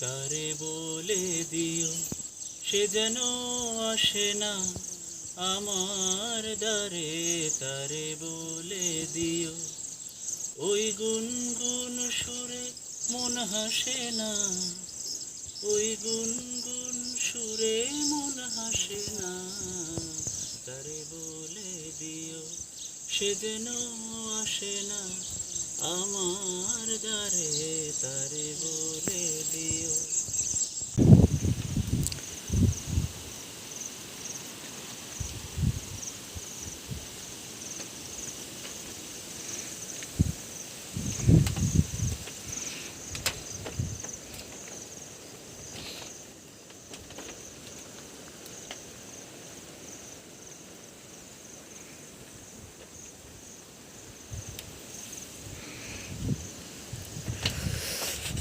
তারে বলে দিও, সে যেন আসে না। আমার দ্বারে তারে বলে দিও, ওই গুনগুন সুরে মন হাসে না। ওই গুনগুন সুরে মন হাসে না। তারে বলে দিও, সে যেন আসে না। আমার দ্বারে তারে বলে দিও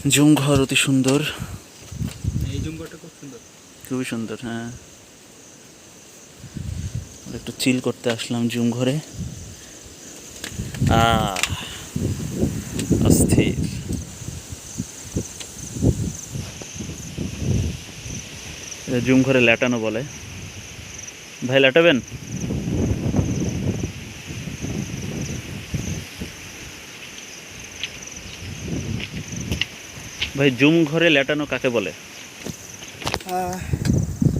জুম ঘর অতি সুন্দর। এই জুম্বাটা খুব সুন্দর। খুবই সুন্দর হ্যাঁ। একটু চিল করতে আসলাম জুম ঘরে অস্থির। জুম ঘরে ল্যাটানো বলে। ভাই ল্যাটাবেন? ভাই জুম ঘরে লেটানো কাকে বলে?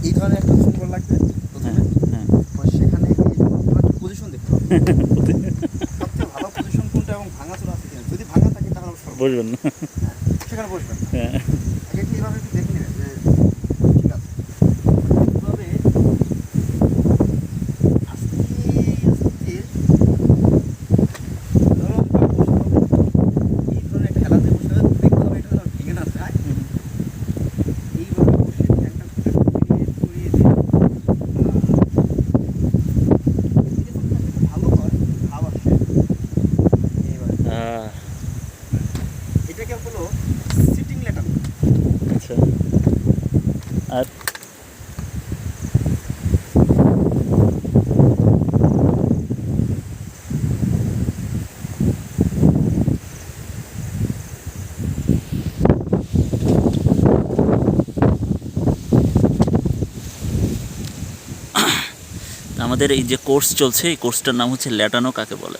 এই ধরনের একটা লাগবে হ্যাঁ হ্যাঁ। সেখানে পজিশন দেখতে হবে। ভালো পজিশন কোনটা এবং ভাঙা চোরা আছে কিনা? যদি ভাঙা থাকে তাহলে বুঝবেন না। সেখানে বসবেন হ্যাঁ। এইভাবে একটু দেখে নেবেন যে আর আমাদের এই যে কোর্স চলছে এই কোর্সটার নাম হচ্ছে ল্যাটানো কাকে বলে?